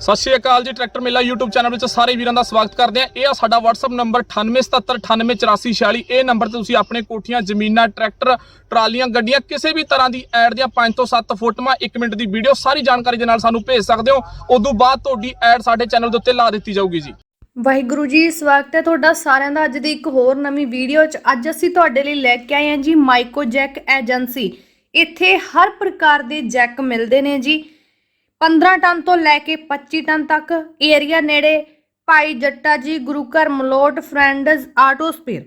ਸਤਿ ਸ਼੍ਰੀ ਅਕਾਲ ਜੀ, ਟਰੈਕਟਰ ਮੇਲਾ YouTube ਚੈਨਲ ਵਿੱਚ ਸਾਰੇ ਵੀਰਾਂ ਦਾ ਸਵਾਗਤ ਕਰਦੇ ਆ ਇਹ ਆ ਸਾਡਾ WhatsApp ਨੰਬਰ 9877988446 ਇਹ ਨੰਬਰ ਤੇ ਤੁਸੀਂ ਆਪਣੇ ਕੋਠੀਆਂ, ਜ਼ਮੀਨਾਂ, ਟਰੈਕਟਰ, ਟਰਾਲੀਆਂ, ਗੱਡੀਆਂ, ਕਿਸੇ ਵੀ ਤਰ੍ਹਾਂ ਦੀ ਐਡ ਦੀਆਂ 5 ਤੋਂ 7 ਫੋਟੋਆਂ 1 ਮਿੰਟ ਦੀ ਵੀਡੀਓ, ਸਾਰੀ ਜਾਣਕਾਰੀ ਦੇ ਨਾਲ ਸਾਨੂੰ ਭੇਜ ਸਕਦੇ ਹੋ। ਉਦੋਂ ਬਾਅਦ ਤੁਹਾਡੀ ਐਡ ਸਾਡੇ ਚੈਨਲ ਦੇ ਉੱਤੇ ਲਾ ਦਿੱਤੀ ਜਾਊਗੀ ਜੀ। ਵਾਹਿਗੁਰੂ ਜੀ, ਸਵਾਗਤ ਹੈ ਤੁਹਾਡਾ ਸਾਰਿਆਂ ਦਾ ਅੱਜ ਦੀ ਇੱਕ ਹੋਰ ਨਵੀਂ ਵੀਡੀਓ 'ਚ। ਅੱਜ ਅਸੀਂ ਤੁਹਾਡੇ ਲਈ ਲੈ ਕੇ ਆਏ ਹਾਂ ਜੀ ਮਾਈਕੋ ਜੈਕ ਏਜੰਸੀ ਇੱਥੇ ਹਰ ਪ੍ਰਕਾਰ ਦੇ ਜੈਕ ਮਿਲਦੇ ਨੇ ਜੀ। 15 ਟਨ ਤੋਂ ਲੈ ਕੇ 25 ਟਨ ਤੱਕ ਏਰੀਆ ਨੇੜੇ ਭਾਈ ਜੱਟਾ ਜੀ, ਗੁਰੂ ਘਰ, ਮਲੋਟ ਫਰੈਂਡਸ ਆਟੋ ਸਪੇਅਰ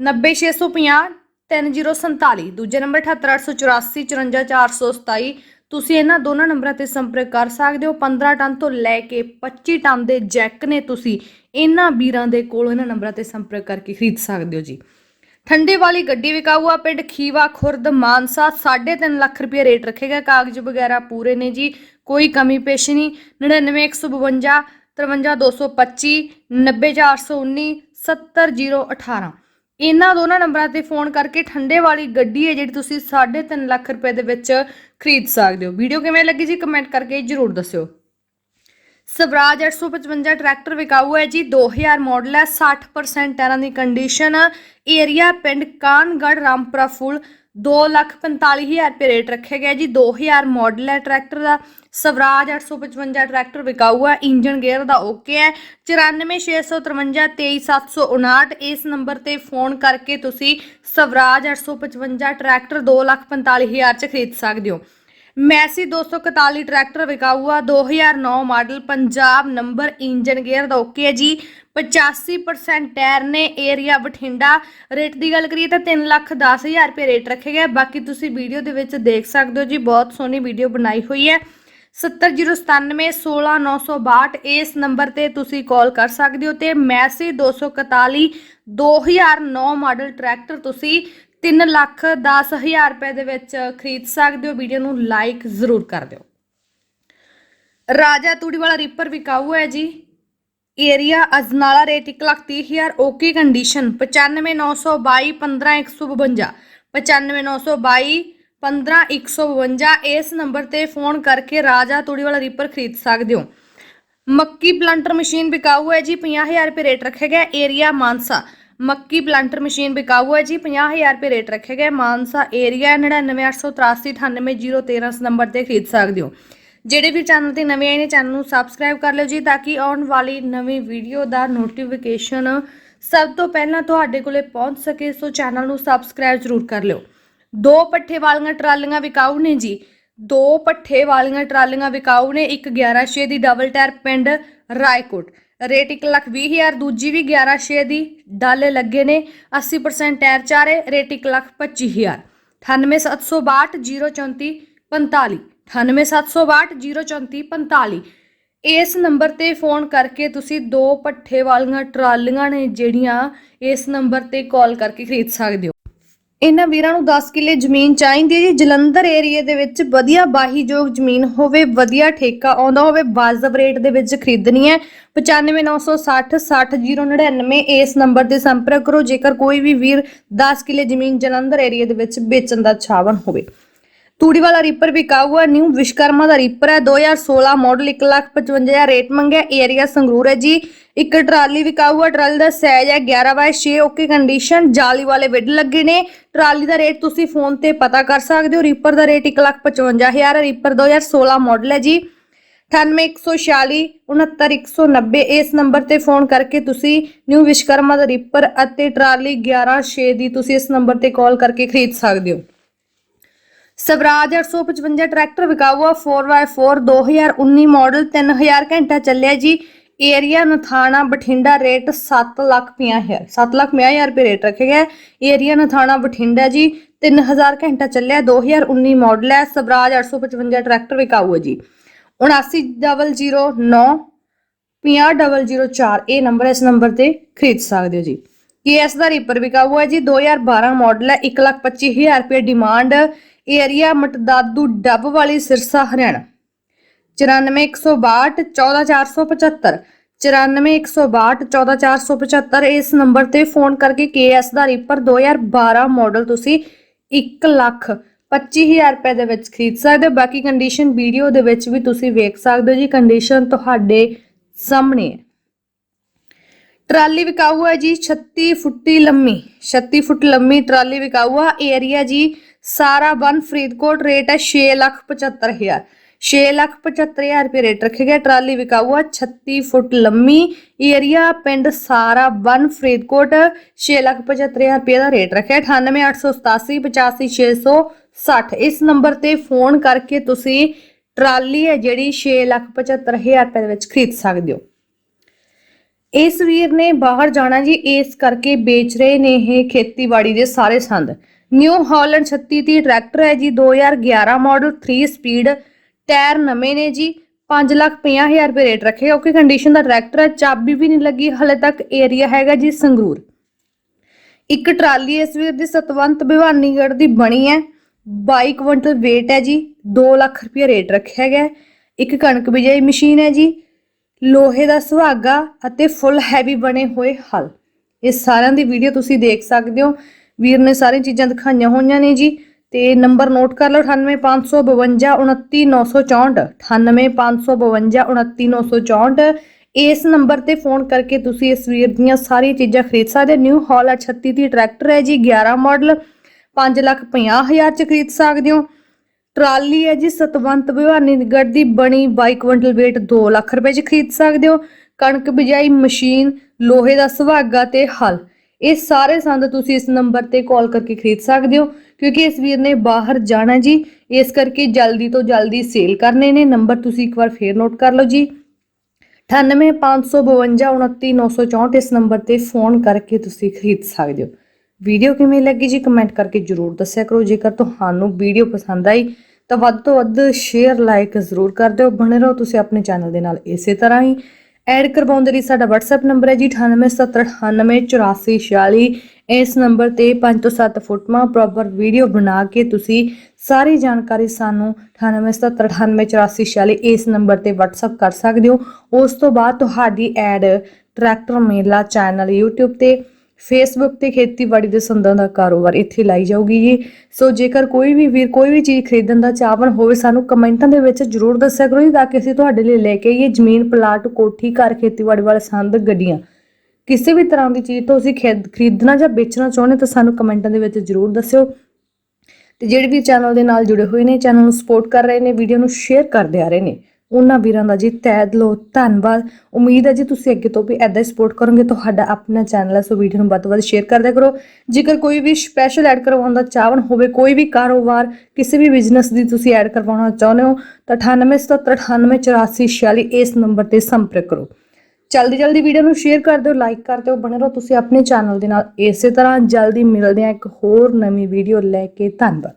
90650 3047 ਦੂਜੇ ਨੰਬਰ 78884 54427 ਤੁਸੀਂ ਇਹਨਾਂ ਦੋਨਾਂ ਨੰਬਰਾਂ ਤੇ ਸੰਪਰਕ ਕਰ ਸਕਦੇ ਹੋ। 15 ਟਨ ਤੋਂ ਲੈ ਕੇ 25 ਟਨ ਦੇ ਜੈਕ ਨੇ ਤੁਸੀਂ ਇਹਨਾਂ ਵੀਰਾਂ ਦੇ ਕੋਲ ਇਹਨਾਂ ਨੰਬਰਾਂ ਤੇ ਸੰਪਰਕ ਕਰਕੇ ਖਰੀਦ ਸਕਦੇ ਹੋ ਜੀ। ਠੰਡੇ ਵਾਲੀ ਗੱਡੀ ਵਿਕਾਊਆ ਪਿੰਡ ਖੀਵਾ ਖੁਰਦ ਮਾਨਸਾ। 3.5 ਲੱਖ ਰੁਪਏ ਰੇਟ ਰੱਖੇਗਾ। ਕਾਗਜ਼ ਵਗੈਰਾ ਪੂਰੇ ਨੇ ਜੀ। ਕੋਈ ਕਮੀ ਪੇਸ਼ ਨਹੀਂ। 99152 53225 90419 70018 ਇਹਨਾਂ ਦੋਨਾਂ ਨੰਬਰਾਂ ਤੇ ਫੋਨ ਕਰਕੇ ਠੰਡੇ ਵਾਲੀ ਗੱਡੀ ਹੈ ਜਿਹੜੀ ਤੁਸੀਂ 3.5 ਲੱਖ ਰੁਪਏ ਦੇ ਵਿੱਚ ਖਰੀਦ ਸਕਦੇ ਹੋ। ਵੀਡੀਓ ਕਿਵੇਂ ਲੱਗੀ ਜੀ? ਕਮੈਂਟ ਕਰਕੇ ਜਰੂਰ ਦੱਸਿਓ। ਸਵਰਾਜ 855 ਟਰੈਕਟਰ ਵਿਕਾਊ ਹੈ ਜੀ। 2000 ਮਾਡਲ ਹੈ 60% ਟਾਇਰਾਂ ਦੀ ਕੰਡੀਸ਼ਨ ਏਰੀਆ ਪਿੰਡ ਕਾਨਗੜ ਰਾਮਪੁਰਾ ਫੁੱਲ। 245000 ਰੁਪਏ ਰੇਟ ਰੱਖਿਆ ਗਿਆ ਜੀ। 2000 ਮਾਡਲ ਹੈ ਟਰੈਕਟਰ ਦਾ। ਸਵਰਾਜ 855 ਟਰੈਕਟਰ ਵਿਕਾਊ ਹੈ। ਇੰਜਨ ਗੇਅਰ ਦਾ ਓਕੇ ਹੈ। 9465532759 ਇਸ ਨੰਬਰ ਤੇ ਫੋਨ ਕਰਕੇ ਤੁਸੀਂ ਸਵਰਾਜ 855 ਟਰੈਕਟਰ 245000 ਚ ਖਰੀਦ ਸਕਦੇ ਹੋ। ਮੈਸੀ 241 ਟਰੈਕਟਰ ਵਿਕਾਊ ਆ 2009 model Punjab number engine gear ਦਾ ਓਕੇ ਹੈ ਜੀ। 85% ਟਾਇਰ ਨੇ ਏਰੀਆ ਬਠਿੰਡਾ। ਰੇਟ ਦੀ ਗੱਲ ਕਰੀਏ ਤਾਂ 3 ਲੱਖ 10000 ਰੁਪਏ ਰੇਟ ਰੱਖੇ ਗਏ। ਬਾਕੀ ਤੁਸੀਂ ਵੀਡੀਓ ਦੇ ਵਿੱਚ ਦੇਖ ਸਕਦੇ ਹੋ ਜੀ, ਬਹੁਤ ਸੋਹਣੀ ਵੀਡੀਓ ਬਣਾਈ ਹੋਈ ਹੈ। 7097169962 ਇਸ ਨੰਬਰ ਤੇ ਤੁਸੀਂ ਕਾਲ ਕਰ ਸਕਦੇ ਹੋ ਤੇ ਮੈਸੀ 241 2009 ਮਾਡਲ ਟਰੈਕਟਰ ਤੁਸੀਂ 3 ਲੱਖ 10000 ਰੁਪਏ ਦੇ ਵਿੱਚ ਖਰੀਦ ਸਕਦੇ ਹੋ। ਵੀਡੀਓ ਨੂੰ ਲਾਈਕ ਜ਼ਰੂਰ ਕਰ ਦਿਓ। ਰਾਜਾ ਤੂੜੀ ਵਾਲਾ ਰੀਪਰ ਵਿਕਾਊ ਹੈ ਜੀ? Area Ajnala rate 130000 okay condition 95922 15152 95922 15152 ਇਸ ਨੰਬਰ ਤੇ ਫੋਨ ਕਰਕੇ ਰਾਜਾ ਤੂੜੀ ਵਾਲਾ ਰੀਪਰ ਖਰੀਦ ਸਕਦੇ ਹੋ। ਮੱਕੀ ਪਲਾਂਟਰ ਮਸ਼ੀਨ ਵਿਕਾਊ ਹੈ ਜੀ? 50000 ਰੁਪਏ ਰੇਟ ਰੱਖਿਆ ਗਿਆ। ਏਰੀਆ ਮਾਨਸਾ। ਮੱਕੀ ਪਲਾਂਟਰ ਮਸ਼ੀਨ ਵਿਕਾਊ ਹੈ ਜੀ 50000 ਰੁਪਏ ਰੇਟ ਰੱਖਿਆ ਗਿਆ ਮਾਨਸਾ ਏਰੀਆ 9988398013 ਇਸ ਨੰਬਰ ਤੇ ਖਰੀਦ ਸਕਦੇ ਹੋ। ਜਿਹੜੇ ਵੀ ਚੈਨਲ ਤੇ ਨਵੇਂ ਆਏ ਨੇ, ਚੈਨਲ ਨੂੰ ਸਬਸਕ੍ਰਾਈਬ ਕਰ ਲਿਓ ਜੀ, ਤਾਂ ਕਿ ਆਉਣ ਵਾਲੀ ਨਵੀਂ ਵੀਡੀਓ ਦਾ ਨੋਟੀਫਿਕੇਸ਼ਨ ਸਭ ਤੋਂ ਪਹਿਲਾਂ ਤੁਹਾਡੇ ਕੋਲੇ ਪਹੁੰਚ ਸਕੇ, ਸੋ ਚੈਨਲ ਨੂੰ ਸਬਸਕ੍ਰਾਈਬ ਜ਼ਰੂਰ ਕਰ ਲਿਓ। ਦੋ ਪੱਠੇ ਵਾਲੀਆਂ ਟਰਾਲੀਆਂ ਵਿਕਾਊ ਨੇ ਜੀ। ਦੋ ਪੱਠੇ ਵਾਲੀਆਂ ਟਰਾਲੀਆਂ ਵਿਕਾਊ ਨੇ, ਇੱਕ 11 ਦੀ ਡਬਲ ਟਾਇਰ ਪਿੰਡ ਰਾਏਕੋਟ। ਰੇਟ 120000 ਦੂਜੀ ਵੀ 11 ਦੀ ਡਾਲੇ ਲੱਗੇ ਨੇ 80% ਟਾਇਰ ਚਾਰੇ, ਰੇਟ 125000 98762 03445 98762 03445 ਇਸ ਨੰਬਰ ਤੇ ਫੋਨ ਕਰਕੇ ਤੁਸੀਂ ਦੋ ਪੱਠੇ ਵਾਲੀਆਂ ਟਰਾਲੀਆਂ ਨੇ ਜਿਹੜੀਆਂ ਇਸ ਨੰਬਰ ਤੇ ਕਾਲ ਕਰਕੇ ਖਰੀਦ ਸਕਦੇ ਹੋ। ਇਹਨਾਂ ਵੀਰਾਂ ਨੂੰ 10 ਕਿੱਲੇ ਜ਼ਮੀਨ ਚਾਹੀਦੀ ਹੈ ਜੀ। ਜਲੰਧਰ ਏਰੀਏ ਦੇ ਵਿੱਚ ਵਧੀਆ ਬਾਹੀਯੋਗ ਜ਼ਮੀਨ ਹੋਵੇ, ਵਧੀਆ ਠੇਕਾ ਆਉਂਦਾ ਹੋਵੇ, ਵਾਜਬ ਰੇਟ ਦੇ ਵਿੱਚ ਖਰੀਦਣੀ ਹੈ। 95960 60099 ਇਸ ਨੰਬਰ ਤੇ ਸੰਪਰਕ ਕਰੋ। ਜੇਕਰ ਕੋਈ ਵੀ ਵੀਰ 10 ਕਿੱਲੇ ਜ਼ਮੀਨ ਜਲੰਧਰ ਏਰੀਏ ਦੇ ਵਿੱਚ ਵੇਚਣ ਦਾ ਛਾਵਣ ਹੋਵੇ। ਤੂੜੀ ਵਾਲਾ ਰੀਪਰ ਵਿਕਾਊ ਹੈ ਨਿਊ ਵਿਸ਼ਕਰਮਾ ਦਾ ਰੀਪਰ ਹੈ 2016 ਮਾਡਲ 155000 ਰੇਟ ਮੰਗਿਆ ਏਰੀਆ ਸੰਗਰੂਰ ਹੈ ਜੀ। ਇੱਕ ਟਰਾਲੀ ਵਿਕਾਊ ਹੈ ਟਰਾਲੀ ਦਾ ਸਾਈਜ਼ ਹੈ 11 ਬਾਈ 6 ਓਕੇ ਕੰਡੀਸ਼ਨ ਜਾਲੀ ਵਾਲੇ ਵਿੱਡ ਲੱਗੇ ਨੇ। ਟਰਾਲੀ ਦਾ ਰੇਟ ਤੁਸੀਂ ਫੋਨ ਤੇ ਪਤਾ ਕਰ ਸਕਦੇ ਹੋ ਰੀਪਰ ਦਾ ਰੇਟ 155000 ਹੈ ਰੀਪਰ 2016 ਮਾਡਲ ਹੈ ਜੀ। 9816 69190 ਇਸ ਨੰਬਰ ਤੇ ਫੋਨ ਕਰਕੇ ਤੁਸੀਂ ਨਿਊ ਵਿਸ਼ਕਰਮਾ ਦਾ ਰੀਪਰ ਅਤੇ ਟਰਾਲੀ 116 ਦੀ ਤੁਸੀਂ ਇਸ ਨੰਬਰ ਤੇ ਕਾਲ ਕਰਕੇ ਖਰੀਦ ਸਕਦੇ ਹੋ। ਸਵਰਾਜ 855 ਟਰੈਕਟਰ ਵਿਕਾਊ ਆ 4x4 2019 ਮਾਡਲ 3000 ਘੰਟਾ ਚੱਲਿਆ ਜੀ। ਏਰੀਆ ਨਥਾਣਾ ਬਠਿੰਡਾ ਰੇਟ 7 ਲੱਖ 50000 7 ਲੱਖ 50000 ਰੁਪਏ ਰੇਟ ਰੱਖਿਆ ਗਿਆ। ਏਰੀਆ ਨਥਾਣਾ ਬਠਿੰਡਾ ਜੀ 3000 ਘੰਟਾ ਚੱਲਿਆ 2019 ਮਾਡਲ ਹੈ, ਸਵਰਾਜ 855 ਟਰੈਕਟਰ ਵਿਕਾਊ ਹੈ ਜੀ 79009 50004 ਇਹ ਨੰਬਰ ਇਸ ਨੰਬਰ ਤੇ ਖਰੀਦ ਸਕਦੇ ਹੋ ਜੀ। ਕੇਐਸ ਦਾ ਰੀਪਰ ਵਿਕਾਊ ਹੈ ਜੀ। 2012 ਮਾਡਲ ਹੈ। 125000 ਰੁਪਏ ਡਿਮਾਂਡ ਏਰੀਆ ਮਟਦਾਦੂ ਡੱਬ ਵਾਲੀ ਸਿਰਸਾ ਹਰਿਆਣਾ। 9412 14475 9412 14475 ਇਸ ਨੰਬਰ ਤੇ ਫੋਨ ਕਰਕੇ ਕੇਐਸ ਦਾ ਰੀਪਰ 2012 ਮਾਡਲ ਤੁਸੀਂ 1 ਲੱਖ 25000 ਰੁਪਏ ਦੇ ਵਿੱਚ ਖਰੀਦ ਸਕਦੇ ਹੋ। ਬਾਕੀ ਕੰਡੀਸ਼ਨ ਵੀਡੀਓ ਦੇ ਵਿੱਚ ਵੀ ਤੁਸੀਂ ਵੇਖ ਸਕਦੇ ਹੋ ਜੀ। ਕੰਡੀਸ਼ਨ ਤੁਹਾਡੇ ਸਾਹਮਣੇ ਹੈ। ਟਰਾਲੀ ਵਿਕਾਊ ਹੈ ਜੀ 36 ਫੁੱਟੀ ਲੰਮੀ 36 ਫੁੱਟ ਲੰਮੀ ਟਰਾਲੀ ਵਿਕਾਊ ਆ। ਏਰੀਆ ਜੀ ਸਾਰਾ ਬਨ ਫਰੀਦਕੋਟ ਰੇਟ ਹੈ 675000 675000 ਰੁਪਏ ਰੇਟ ਰੱਖੇ ਗਏ ਟਰਾਲੀ ਵਿਕਾਊ ਆ 36 ਫੁੱਟ ਲੰਮੀ। ਏਰੀਆ ਪਿੰਡ ਸਾਰਾ ਬਨ ਫਰੀਦਕੋਟ 675000 ਰੁਪਏ ਦਾ ਰੇਟ ਰੱਖਿਆ। 9888855660 ਇਸ ਨੰਬਰ ਤੇ ਫੋਨ ਕਰਕੇ ਤੁਸੀਂ ਟਰਾਲੀ ਹੈ ਜਿਹੜੀ 675000 ਰੁਪਏ ਦੇ ਵਿੱਚ ਖਰੀਦ ਸਕਦੇ ਹੋ। ਇਸ ਵੀਰ ਨੇ ਬਾਹਰ ਜਾਣਾ ਜੀ, ਇਸ ਕਰਕੇ ਵੇਚ ਰਹੇ ਨੇ ਇਹ ਖੇਤੀਬਾੜੀ ਦੇ ਸਾਰੇ ਸੰਦ। ਨਿਊ ਹਾਲੈਂਡ 3630 ਟਰੈਕਟਰ ਹੈ ਜੀ 2011 ਮਾਡਲ 3 ਸਪੀਡ ਟਾਇਰ ਨਵੇਂ ਨੇ ਜੀ 550000 ਰੁਪਏ ਰੇਟ ਰੱਖੇ। ਓਕੇ ਕੰਡੀਸ਼ਨ ਦਾ ਟਰੈਕਟਰ ਹੈ, ਚਾਬੀ ਵੀ ਨਹੀਂ ਲੱਗੀ, ਹਲੇ ਤੱਕ ਏਰੀਆ ਹੈਗਾ ਜੀ ਸੰਗਰੂਰ। ਇੱਕ ਟਰਾਲੀ ਇਸ ਵੀਰ ਦੀ ਸਤਵੰਤ ਭਿਵਾਨੀਗੜ੍ਹ ਦੀ ਬਣੀ ਹੈ 22 ਕੁਇੰਟਲ weight ਹੈ ਜੀ 2 ਲੱਖ ਰੁਪਏ ਰੇਟ ਰੱਖਿਆ ਗਿਆ ਇੱਕ ਕਣਕ ਬਿਜਾਈ ਮਸ਼ੀਨ ਹੈ ਜੀ ਲੋਹੇ ਦਾ ਸੁਹਾਗਾ ਅਤੇ ਫੁੱਲ ਹੈਵੀ ਬਣੇ ਹੋਏ ਹਲ। ਇਹ ਸਾਰਿਆਂ ਦੀ ਵੀਡੀਓ ਤੁਸੀਂ ਦੇਖ ਸਕਦੇ ਹੋ। ਵੀਰ ਨੇ ਸਾਰੀਆਂ ਚੀਜ਼ਾਂ ਦਿਖਾਈਆਂ ਹੋਈਆਂ ਨੇ ਜੀ। ਤੇ ਨੰਬਰ ਨੋਟ ਕਰ ਲਓ 9855529964 9855529964 ਇਸ ਨੰਬਰ ਤੇ ਫੋਨ ਕਰਕੇ ਤੁਸੀਂ ਇਸ ਵੀਰ ਦੀਆਂ ਸਾਰੀਆਂ ਚੀਜ਼ਾਂ ਖਰੀਦ ਸਕਦੇ ਹੋ। ਨਿਊ ਹਾਲ 36 ਦੀ ਟਰੈਕਟਰ ਹੈ ਜੀ 11 ਮਾਡਲ 550000 ਚ ਖਰੀਦ ਸਕਦੇ ਹੋ। ਟਰਾਲੀ ਹੈ ਜੀ, ਸਤਵੰਤ ਭਿਵਾਨੀਗੜ੍ਹ ਦੀ ਬਣੀ 22 ਕੁਇੰਟਲ weight 2 ਲੱਖ ਰੁਪਏ ਚ ਖਰੀਦ ਸਕਦੇ ਹੋ। ਕਣਕ ਬਿਜਾਈ ਮਸ਼ੀਨ, ਲੋਹੇ ਦਾ ਸੁਹਾਗਾ ਤੇ ਹਲ। ਇਹ ਸਾਰੇ ਸੰਦ ਤੁਸੀਂ ਇਸ ਨੰਬਰ ਤੇ ਕਾਲ ਕਰਕੇ ਖਰੀਦ ਸਕਦੇ ਹੋ, ਕਿਉਂਕਿ ਇਸ ਵੀਰ ਨੇ ਬਾਹਰ ਜਾਣਾ ਜੀ। ਇਸ ਕਰਕੇ ਜਲਦੀ ਤੋਂ ਜਲਦੀ ਸੇਲ ਕਰਨੇ ਨੇ। ਨੰਬਰ ਤੁਸੀਂ ਇੱਕ ਵਾਰ ਫੇਰ ਨੋਟ ਕਰ ਲਓ ਜੀ। 9855529964 ਇਸ ਨੰਬਰ ਤੇ ਫੋਨ ਕਰਕੇ ਤੁਸੀਂ ਖਰੀਦ ਸਕਦੇ ਹੋ। ਵੀਡੀਓ ਕਿਵੇਂ ਲੱਗੀ ਜੀ ਕਮੈਂਟ ਕਰਕੇ ਜਰੂਰ ਦੱਸਿਆ ਕਰੋ। ਜੇਕਰ ਤੁਹਾਨੂੰ ਵੀਡੀਓ ਪਸੰਦ ਆਈ, ਤਾਂ ਵੱਧ ਤੋਂ ਵੱਧ ਸ਼ੇਅਰ ਲਾਈਕ ਜ਼ਰੂਰ ਕਰ ਦਿਓ। ਬਣੇ ਰਹੋ ਤੁਸੀਂ ਆਪਣੇ ਚੈਨਲ ਦੇ ਨਾਲ ਇਸੇ ਤਰ੍ਹਾਂ ਹੀ। ਐਡ ਕਰਵਾਉਣ ਦੇ ਲਈ ਸਾਡਾ WhatsApp ਨੰਬਰ ਹੈ ਜੀ 9879988446 ਇਸ ਨੰਬਰ ਤੇ 5 ਤੋਂ 7 ਫੁੱਟਵਾਂ ਪ੍ਰੋਪਰ ਵੀਡੀਓ ਬਣਾ ਕੇ ਤੁਸੀਂ ਸਾਰੀ ਜਾਣਕਾਰੀ ਸਾਨੂੰ 9879988446 ਇਸ ਨੰਬਰ ਤੇ WhatsApp ਕਰ ਸਕਦੇ ਹੋ। ਉਸ ਤੋਂ ਬਾਅਦ ਤੁਹਾਡੀ ad tractor Mela channel YouTube ਤੇ ਫੇਸਬੁੱਕ ਤੇ ਖੇਤੀਬਾੜੀ ਦੇ ਸੰਦਾਂ ਦਾ ਕਾਰੋਬਾਰ ਇੱਥੇ ਲਾਈ ਜਾਊਗੀ ਜੀ। ਸੋ ਜੇਕਰ ਕੋਈ ਵੀ ਵੀਰ, ਕੋਈ ਵੀ ਚੀਜ਼ ਖਰੀਦਣ ਦਾ ਚਾਹਵਨ ਹੋਵੇ, ਸਾਨੂੰ ਕਮੈਂਟਾਂ ਦੇ ਵਿੱਚ ਜਰੂਰ ਦੱਸਿਆ ਕਰੋ ਜੀ, ਤਾਂ ਕਿ ਅਸੀਂ ਤੁਹਾਡੇ ਲਈ ਲੈ ਕੇ ਆਈਏ ਜ਼ਮੀਨ, ਪਲਾਟ, ਕੋਠੀ, ਘਰ, ਖੇਤੀਬਾੜੀ ਵਾਲੇ ਸੰਦ, ਗੱਡੀਆਂ। ਕਿਸੇ ਵੀ ਤਰ੍ਹਾਂ ਦੀ ਚੀਜ਼ ਤੋਂ ਅਸੀਂ ਖਰੀਦ- ਖਰੀਦਣਾ ਜਾਂ ਵੇਚਣਾ ਚਾਹੁੰਦੇ ਤਾਂ ਸਾਨੂੰ ਕਮੈਂਟਾਂ ਦੇ ਵਿੱਚ ਜਰੂਰ ਦੱਸਿਓ। ਤੇ ਜਿਹੜੇ ਵੀ ਚੈਨਲ ਦੇ ਨਾਲ ਜੁੜੇ ਹੋਏ ਨੇ, ਚੈਨਲ ਨੂੰ ਸਪੋਰਟ ਕਰ ਰਹੇ ਨੇ, ਵੀਡੀਓ ਨੂੰ ਸ਼ੇਅਰ ਕਰਦੇ ਆ ਰਹੇ ਨੇ। ਉਹਨਾਂ ਵੀਰਾਂ ਦਾ ਜੀ ਤਹਿ ਦਿਲੋਂ ਧੰਨਵਾਦ। ਉਮੀਦ ਹੈ ਜੀ ਤੁਸੀਂ ਅੱਗੇ ਤੋਂ ਵੀ ਐਦਾਂ ਹੀ ਸਪੋਰਟ ਕਰੋਗੇ। ਤੁਹਾਡਾ ਆਪਣਾ ਚੈਨਲ ਹੈ, ਸੋ ਵੀਡੀਓ ਨੂੰ ਵੱਧ ਤੋਂ ਵੱਧ ਸ਼ੇਅਰ ਕਰਦਿਆ ਕਰੋ। ਜੇਕਰ ਕੋਈ ਵੀ ਸਪੈਸ਼ਲ ਐਡ ਕਰਵਾਉਣ ਦਾ ਚਾਹਵਨ ਹੋਵੇ, ਕੋਈ ਵੀ ਕਾਰੋਬਾਰ, ਕਿਸੇ ਵੀ ਬਿਜ਼ਨਸ ਦੀ ਤੁਸੀਂ ਐਡ ਕਰਵਾਉਣਾ ਚਾਹੁੰਦੇ ਹੋ, ਤਾਂ 9877988446 ਇਸ ਨੰਬਰ ਤੇ ਸੰਪਰਕ ਕਰੋ। ਜਲਦੀ ਜਲਦੀ ਵੀਡੀਓ ਨੂੰ ਸ਼ੇਅਰ ਕਰ ਦਿਓ ਲਾਈਕ ਕਰ ਦਿਓ, ਬਣੇ ਰਹੋ। ਤੁਸੀਂ ਆਪਣੇ ਚੈਨਲ ਦੇ ਨਾਲ ਇਸੇ ਤਰ੍ਹਾਂ ਜਲਦੀ ਮਿਲਦੇ ਹਾਂ ਇੱਕ ਹੋਰ ਨਵੀਂ ਵੀਡੀਓ ਲੈ ਕੇ। ਧੰਨਵਾਦ।